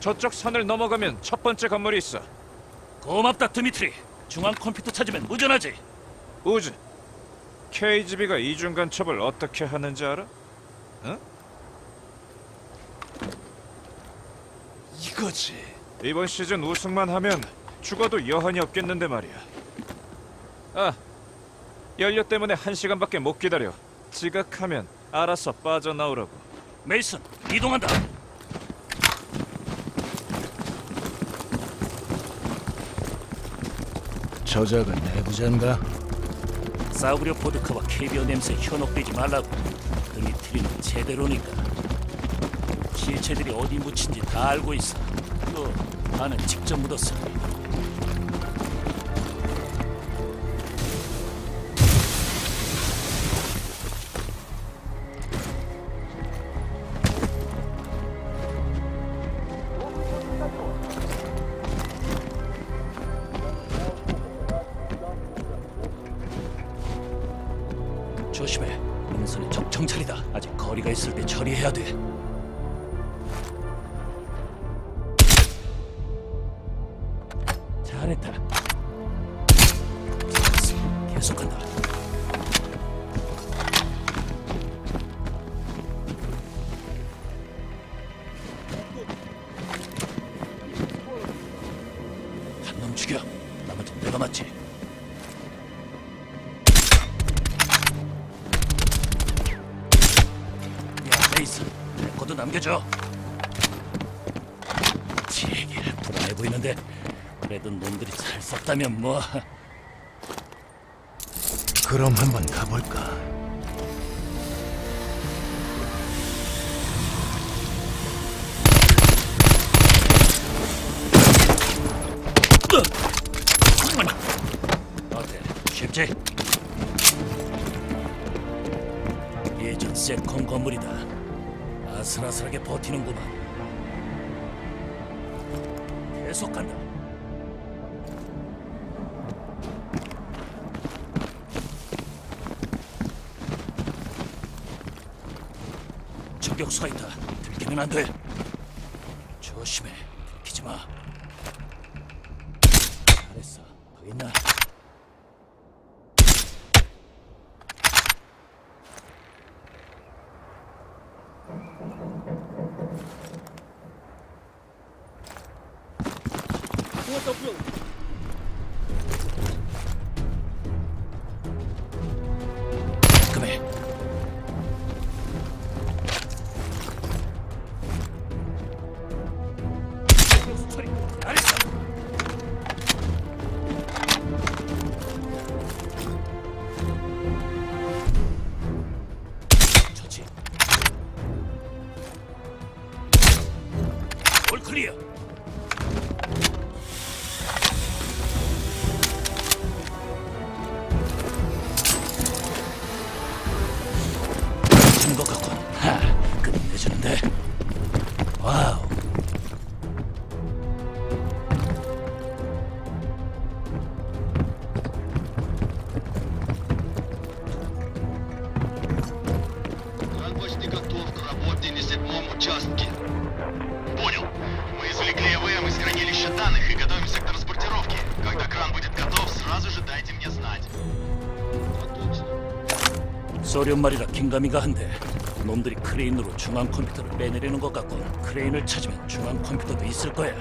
저쪽 산을 넘어가면 첫 번째 건물이 있어. 고맙다 드미트리. 중앙 컴퓨터 찾으면 무전하지. 우즈. KGB가 이중 간첩을 어떻게 하는지 알아? 이거지. 이번 시즌 우승만 하면 죽어도 여한이 없겠는데 말이야. 아, 연료 때문에 한 시간밖에 못 기다려. 지각하면 알아서 빠져나오라고. 메이슨 이동한다. 저자가 내부자인가? 사우리오 포드카와 캐비어 냄새 현혹되지 말라고. 드미트리는 제대로니까. 실체들이 어디 묻힌지 다 알고 있어. 또 나는 직접 묻었어. 남겨줘. 제길 불안해 보이는데 그래도 놈들이 잘 썼다면 뭐 그럼 한번 가볼까? 어때? 쉽지? 예전 셋콤 건물이다. 아슬아슬하게 버티는구만. 계속 간다. 저격수가 있다. 들키면 안 돼. 조심해. 들키지 마. 잘했어. 더 있나? 그래. из хранилища данных и готовимся к транспортировке. Когда кран будет готов, сразу же дайте мне знать. 소련 말이라 긴가미가 한데 놈들이 크레인으로 중앙 컴퓨터를 빼내려는 것 같군. 크레인을 찾으면 중앙 컴퓨터도 있을 거야.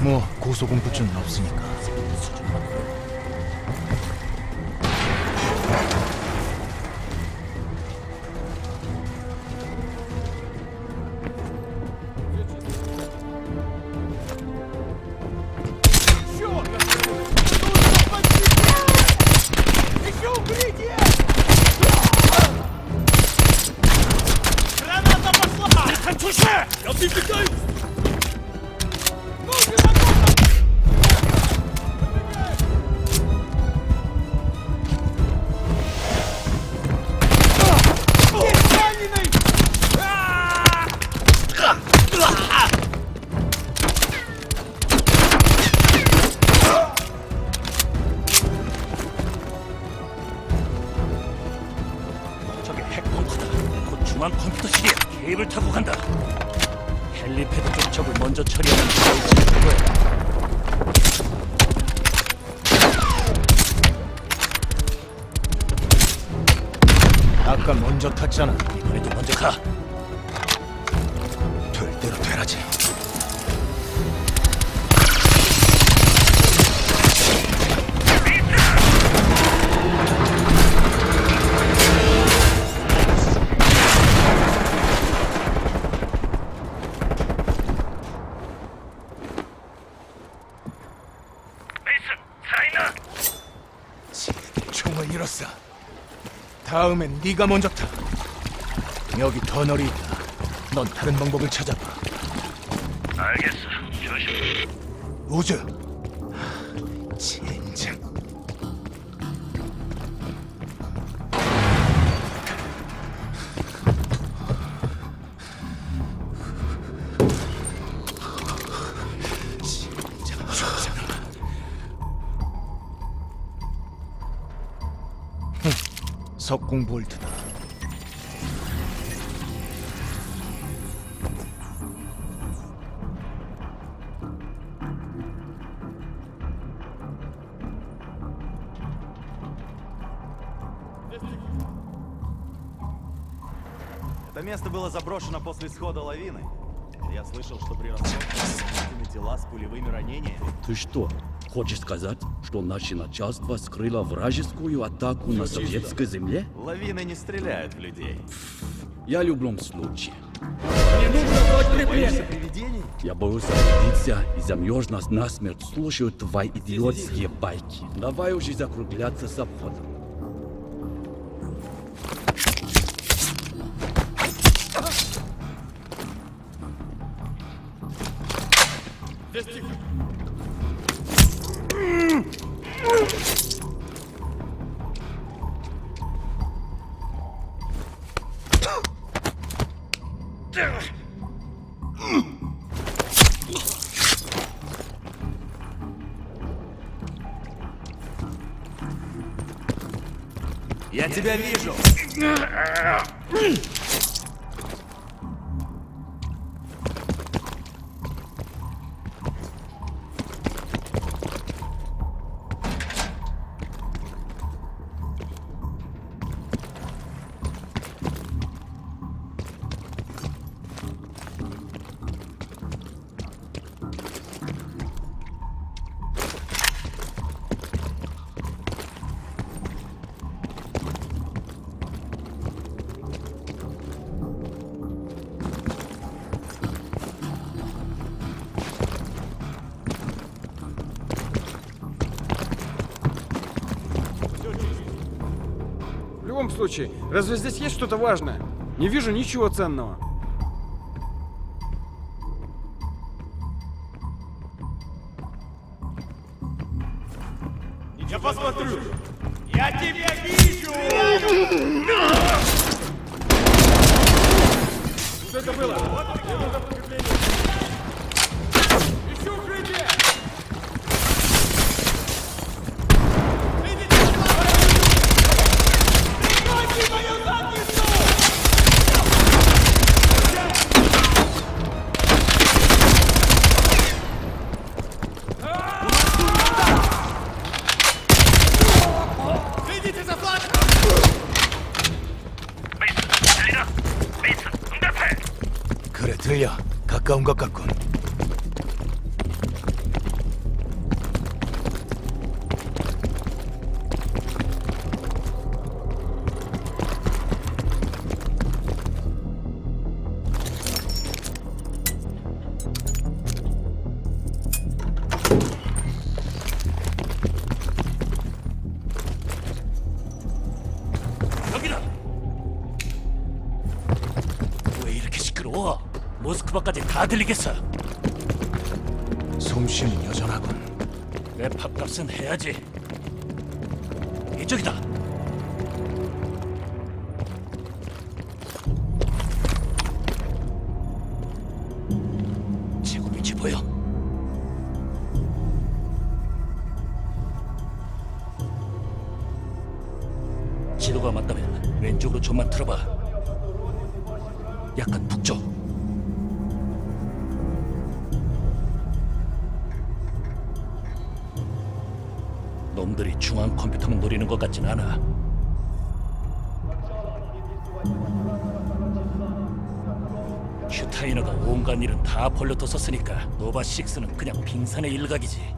뭐 고소공포증은 없으니까. 투시! 옆이 아까 먼저 탔잖아. 이번에도 먼저 가. 될 대로 되라지. 다음엔 네가 먼저 타. 여기 터널이 있다. 넌 다른 방법을 찾아봐. 알겠어. 조심. 우즈. 석궁 볼트다. Это место было заброшено после схода лавины. Я слышал, что при раскопке найдены тела с пулевыми ранениями. Ты что, хочешь сказать, что наше начальство скрыло вражескую атаку на советской земле? Лавины не стреляют в людей. Я в любом случае. Боишься привидений? Я боюсь убедиться и замерз нас насмерть слушаю твои идиотские байки. Давай уже закругляться с обходом. Случае, разве здесь есть что-то важное? Не вижу ничего ценного. Я посмотрю! Я тебя вижу! Что это было? Мне нужно подкрепление. 들려. 가까운 것 같군. 들리겠어. 솜씨는 여전하군. 내 밥값은 해야지. 이쪽이다. 위치 보여? 지도가 맞다면 왼쪽으로 좀만 틀어봐. 약간 북쪽. 놈들이 중앙 컴퓨터만 노리는 것 같진 않아. 슈타이너가 온갖 일은 다 벌려뒀었으니까 노바 6는 그냥 빙산의 일각이지.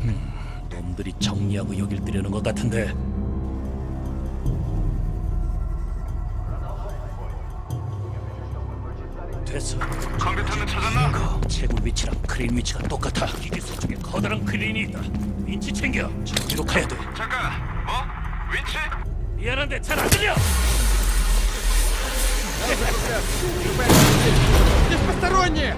음, 놈들이 정리하고 여길 들여는 것 같은데. 됐어. 컴퓨터는 찾았나? 채굴 위치랑 크레인 위치가 똑같아. 기계소 쪽에 커다란 크레인이 있다. 윈치 챙겨. 저기로 가야 돼. 잠깐, 뭐? 윈치? 미안한데 잘 안 들려. Здесь посторонние!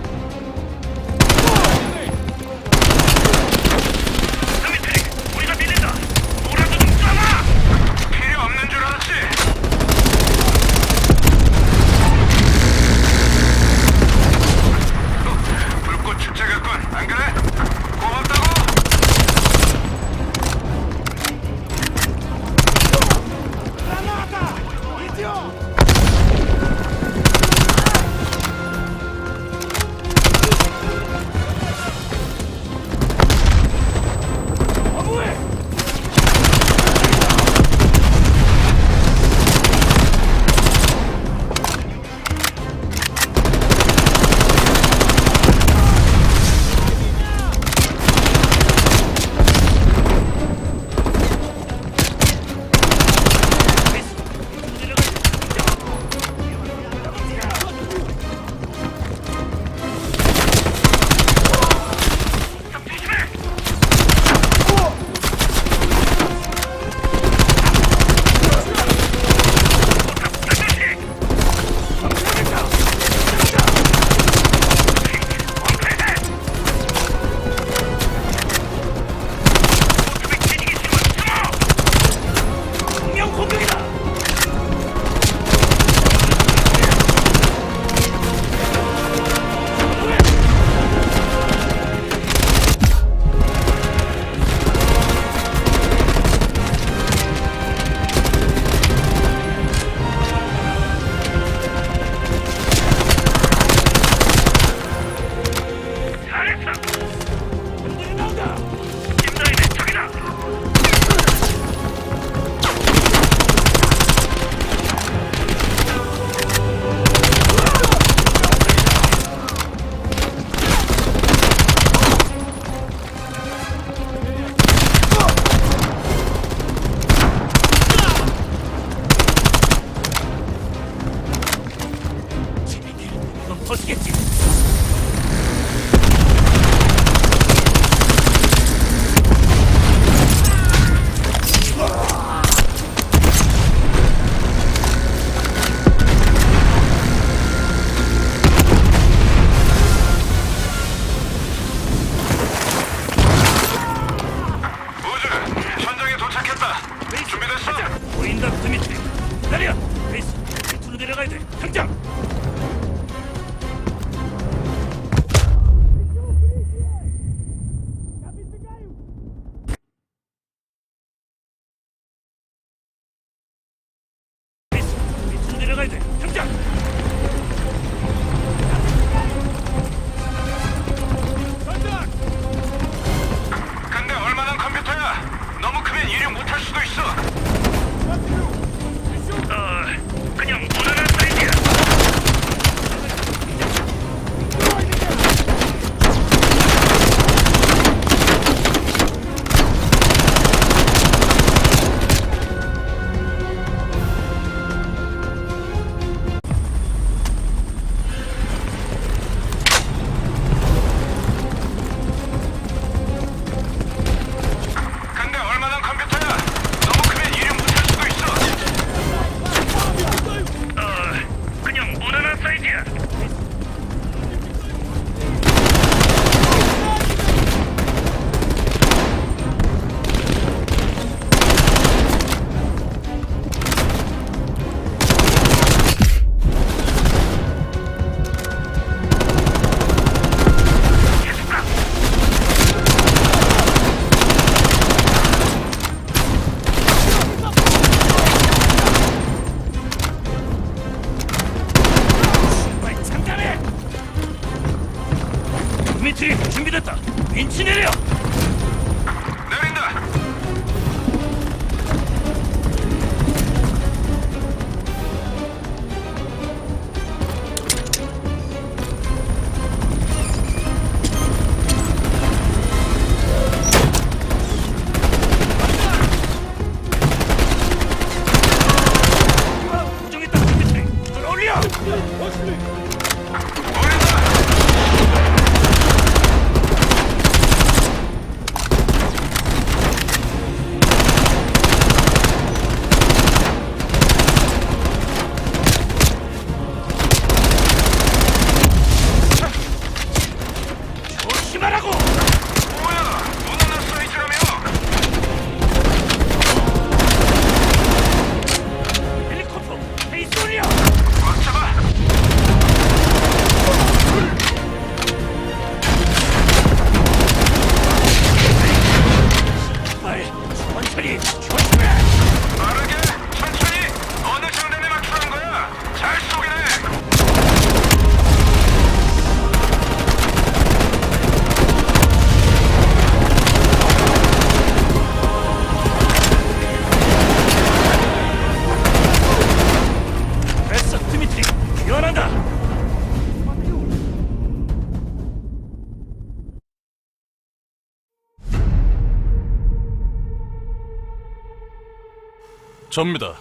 접니다.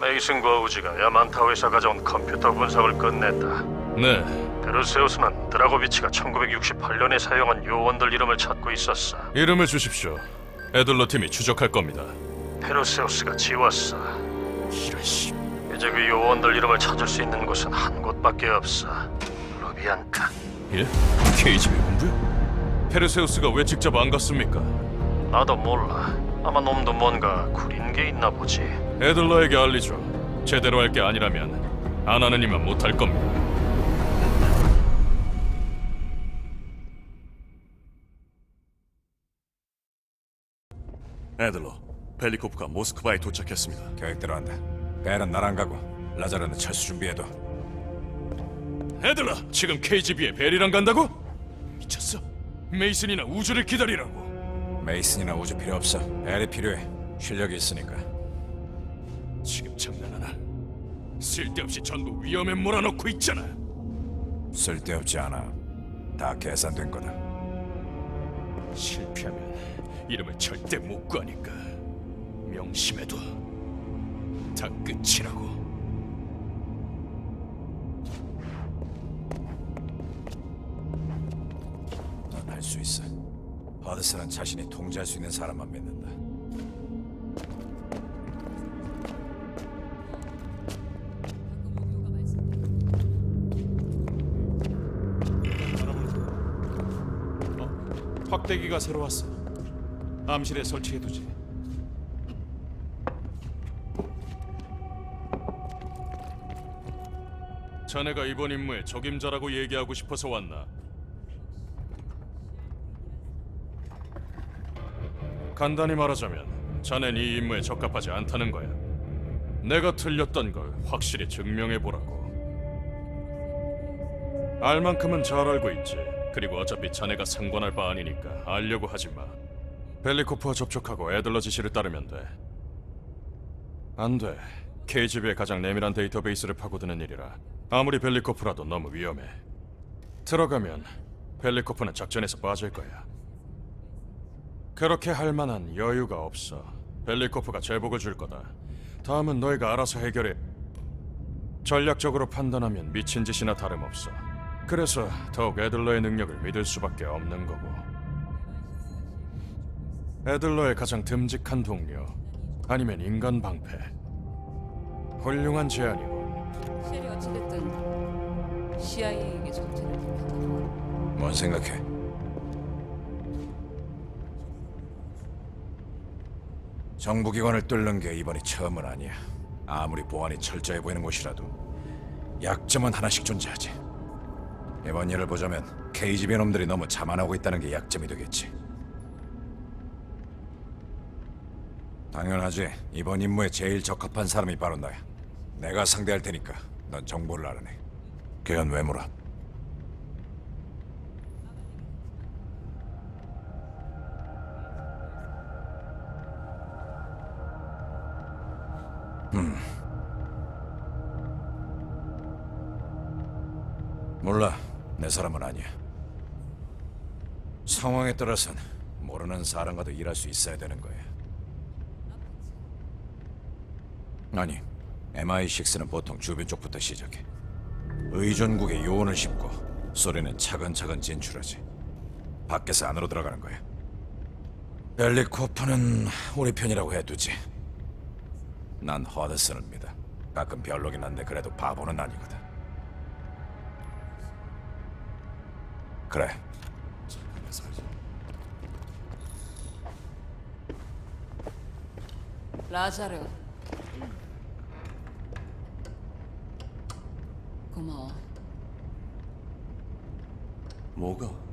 메이슨과 우지가 야만타워에서 가져온 컴퓨터 분석을 끝냈다. 네, 베르세우스는 드라고비치가 1968년에 사용한 요원들 이름을 찾고 있었어. 이름을 주십시오. 에들러 팀이 추적할 겁니다. 페르세우스가 지웠어. 이런 씨. 이제 그 요원들 이름을 찾을 수 있는 곳은 한 곳밖에 없어. 루비안카. 예? KGB 본부요? 페르세우스가 왜 직접 안 갔습니까? 나도 몰라. 아마 놈도 뭔가 구린 게 있나 보지. 에들러에게 알리죠. 제대로 할 게 아니라면 안 하는 이만 못할 겁니다. 에들러, 벨리코프가 모스크바에 도착했습니다. 계획대로 한다. 벨은 나랑 가고 라자르는 철수 준비해둬. 에들러, 지금 KGB에 벨이랑 간다고? 미쳤어? 메이슨이나 우주를 기다리라고. 메이슨이나 우주 필요 없어. 벨이 필요해. 실력이 있으니까. 지금 장난하나? 쓸데없이 전부 위험에 몰아넣고 있잖아. 쓸데없지 않아. 다 계산된 거다. 실패하면 이름을 절대 못 구하니까 명심해둬. 다 끝이라고. 넌 할 수 있어. 허드슨은 자신이 통제할 수 있는 사람만 믿는다. 확대기가 새로 왔어. 암실에 설치해두지. 자네가 이번 임무의 적임자라고 얘기하고 싶어서 왔나? 간단히 말하자면 자넨 이 임무에 적합하지 않다는 거야. 내가 틀렸던 걸 확실히 증명해 보라고. 알 만큼은 잘 알고 있지. 그리고 어차피 자네가 상관할 바 아니니까 알려고 하지 마. 벨리코프와 접촉하고 애들러 지시를 따르면 돼. 안 돼. KGB의 가장 내밀한 데이터베이스를 파고드는 일이라 아무리 벨리코프라도 너무 위험해. 들어가면 벨리코프는 작전에서 빠질 거야. 그렇게 할 만한 여유가 없어. 벨리코프가 제복을 줄 거다. 다음은 너희가 알아서 해결해. 전략적으로 판단하면 미친 짓이나 다름없어. 그래서 더욱 애들러의 능력을 믿을 수밖에 없는 거고. 애들러의 가장 듬직한 동료, 아니면 인간 방패. 훌륭한 제안이고. 쉘이 어찌됐든 CIA에게 정체를 밝혔다. 뭔 생각해? 정부기관을 뚫는 게 이번이 처음은 아니야. 아무리 보안이 철저해 보이는 곳이라도 약점은 하나씩 존재하지. 이번 일을 보자면 KGB 놈들이 너무 자만하고 있다는 게 약점이 되겠지. 당연하지. 이번 임무에 제일 적합한 사람이 바로 나야. 내가 상대할 테니까 넌 정보를 알아내. 걔는 왜 물어? 사람은 아니야. 상황에 따라선 모르는 사람과도 일할 수 있어야 되는 거야. 아니, MI6는 보통 주변 쪽부터 시작해. 의존국에 요원을 싣고 소련은 차근차근 진출하지. 밖에서 안으로 들어가는 거야. 벨리코프는 우리 편이라고 해두지. 난 허드슨을 믿어. 가끔 별로긴 한데 그래도 바보는 아니거든. 그래. 라자르. 고마워. 뭐가?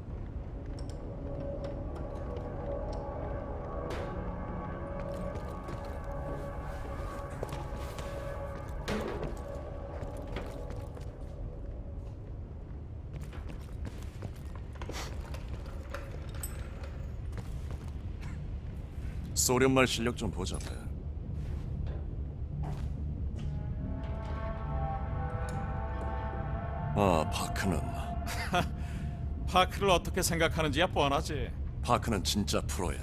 소련말 실력 좀 보자, 배. 아, 파크는 파크를 어떻게 생각하는지야 뻔하지. 파크는 진짜 프로야.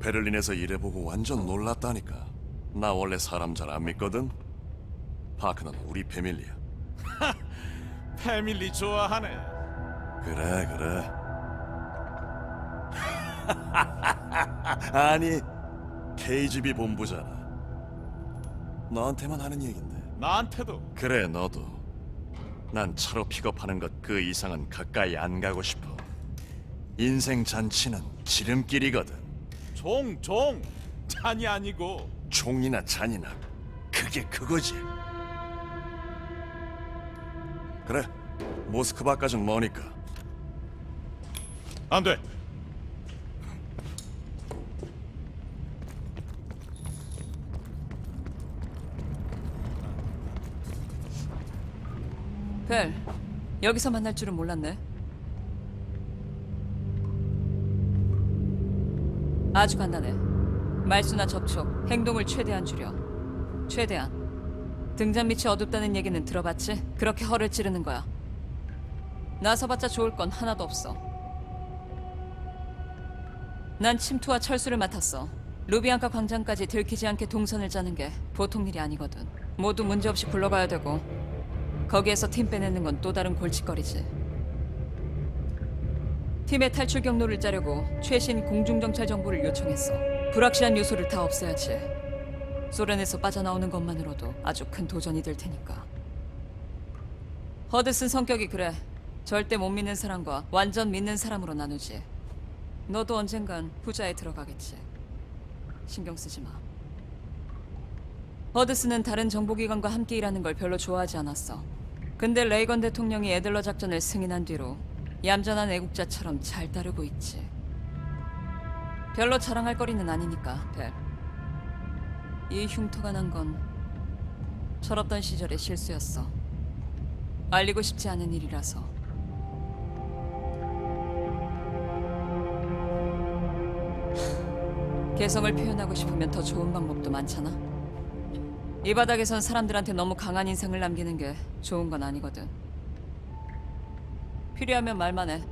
베를린에서 일해보고 완전 놀랐다니까. 나 원래 사람 잘 안 믿거든. 파크는 우리 패밀리야. 패밀리 좋아하네. 그래 그래. 아니 KGB 본부잖아. 너한테만 하는 얘긴데. 나한테도 그래 너도. 난 차로 픽업하는 것 그 이상은 가까이 안 가고 싶어. 인생 잔치는 지름길이거든. 종, 종. 잔이 아니고 총이나 잔이나 그게 그거지. 그래 모스크바까진 머니까 안 돼. 벨, 여기서 만날 줄은 몰랐네. 아주 간단해. 말수나 접촉, 행동을 최대한 줄여. 최대한. 등잔 밑이 어둡다는 얘기는 들어봤지? 그렇게 허를 찌르는 거야. 나서봤자 좋을 건 하나도 없어. 난 침투와 철수를 맡았어. 루비앙카 광장까지 들키지 않게 동선을 짜는 게 보통 일이 아니거든. 모두 문제없이 굴러가야 되고 거기에서 팀 빼내는 건 또 다른 골칫거리지. 팀의 탈출 경로를 짜려고 최신 공중정찰 정보를 요청했어. 불확실한 요소를 다 없애야지. 소련에서 빠져나오는 것만으로도 아주 큰 도전이 될 테니까. 허드슨 성격이 그래. 절대 못 믿는 사람과 완전 믿는 사람으로 나누지. 너도 언젠간 후자에 들어가겠지. 신경 쓰지 마. 허드슨은 다른 정보기관과 함께 일하는 걸 별로 좋아하지 않았어. 근데 레이건 대통령이 애들러 작전을 승인한 뒤로 얌전한 애국자처럼 잘 따르고 있지. 별로 자랑할 거리는 아니니까, 벨. 이 흉터가 난 건 철없던 시절의 실수였어. 알리고 싶지 않은 일이라서. 개성을 표현하고 싶으면 더 좋은 방법도 많잖아. 이 바닥에선 사람들한테 너무 강한 인상을 남기는 게 좋은 건 아니거든. 필요하면 말만 해.